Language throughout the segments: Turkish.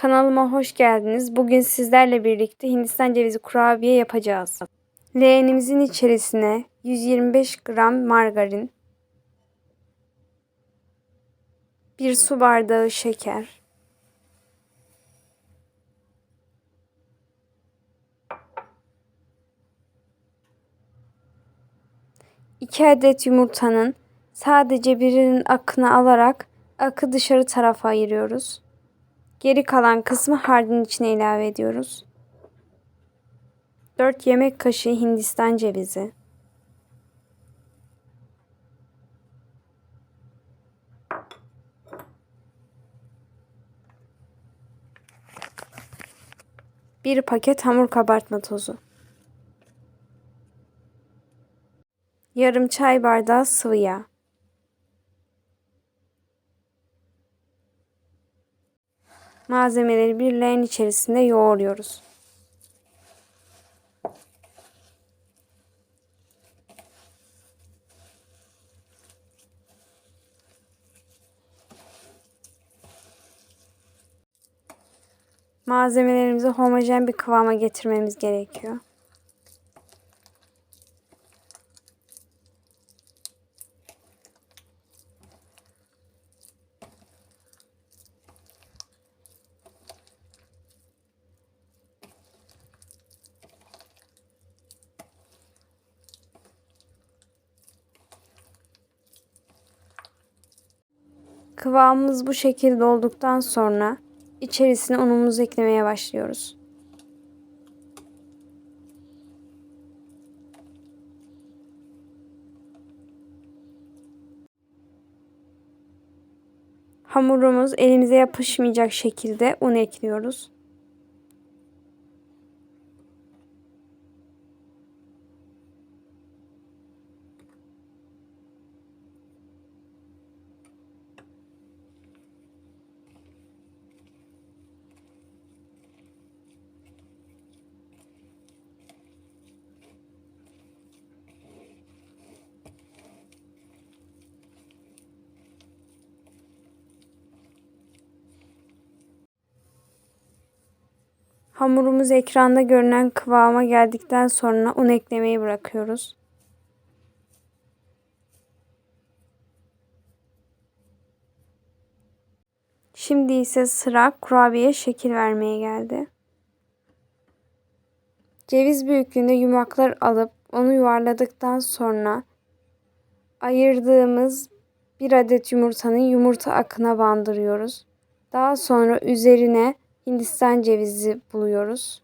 Kanalıma hoş geldiniz. Bugün sizlerle birlikte Hindistan cevizi kurabiye yapacağız. Leğenimizin içerisine 125 gram margarin, 1 su bardağı şeker, iki adet yumurtanın sadece birinin akını alarak akı dışarı tarafa ayırıyoruz. Geri kalan kısmı harcın içine ilave ediyoruz. 4 yemek kaşığı Hindistan cevizi. Bir paket hamur kabartma tozu. Yarım çay bardağı sıvı yağ. Malzemeleri bir leğen içerisinde yoğuruyoruz. Malzemelerimizi homojen bir kıvama getirmemiz gerekiyor. Kıvamımız bu şekilde olduktan sonra içerisine unumuzu eklemeye başlıyoruz. Hamurumuz elimize yapışmayacak şekilde un ekliyoruz. Hamurumuz ekranda görünen kıvama geldikten sonra un eklemeyi bırakıyoruz. Şimdi ise sıra kurabiye şekil vermeye geldi. Ceviz büyüklüğünde yumaklar alıp onu yuvarladıktan sonra ayırdığımız bir adet yumurtanın yumurta akına bandırıyoruz. Daha sonra üzerine Hindistan cevizi buluyoruz.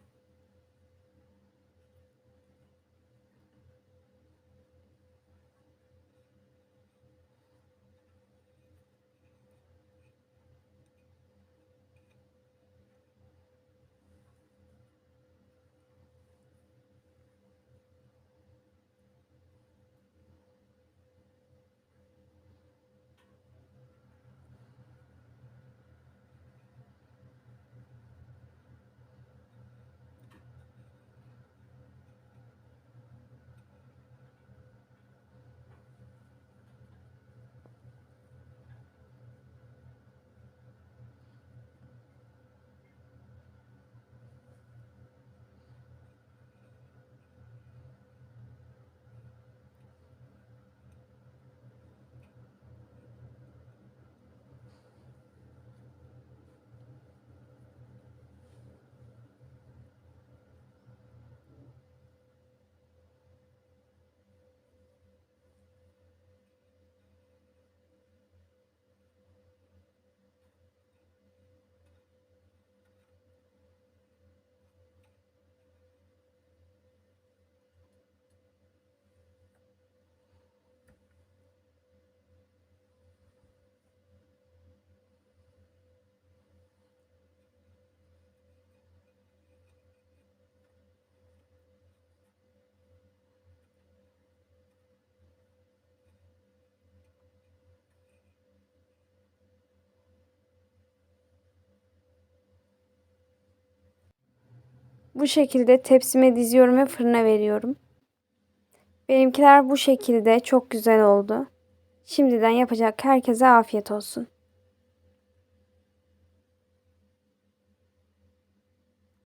Bu şekilde tepsime diziyorum ve fırına veriyorum. Benimkiler bu şekilde çok güzel oldu. Şimdiden yapacak herkese afiyet olsun.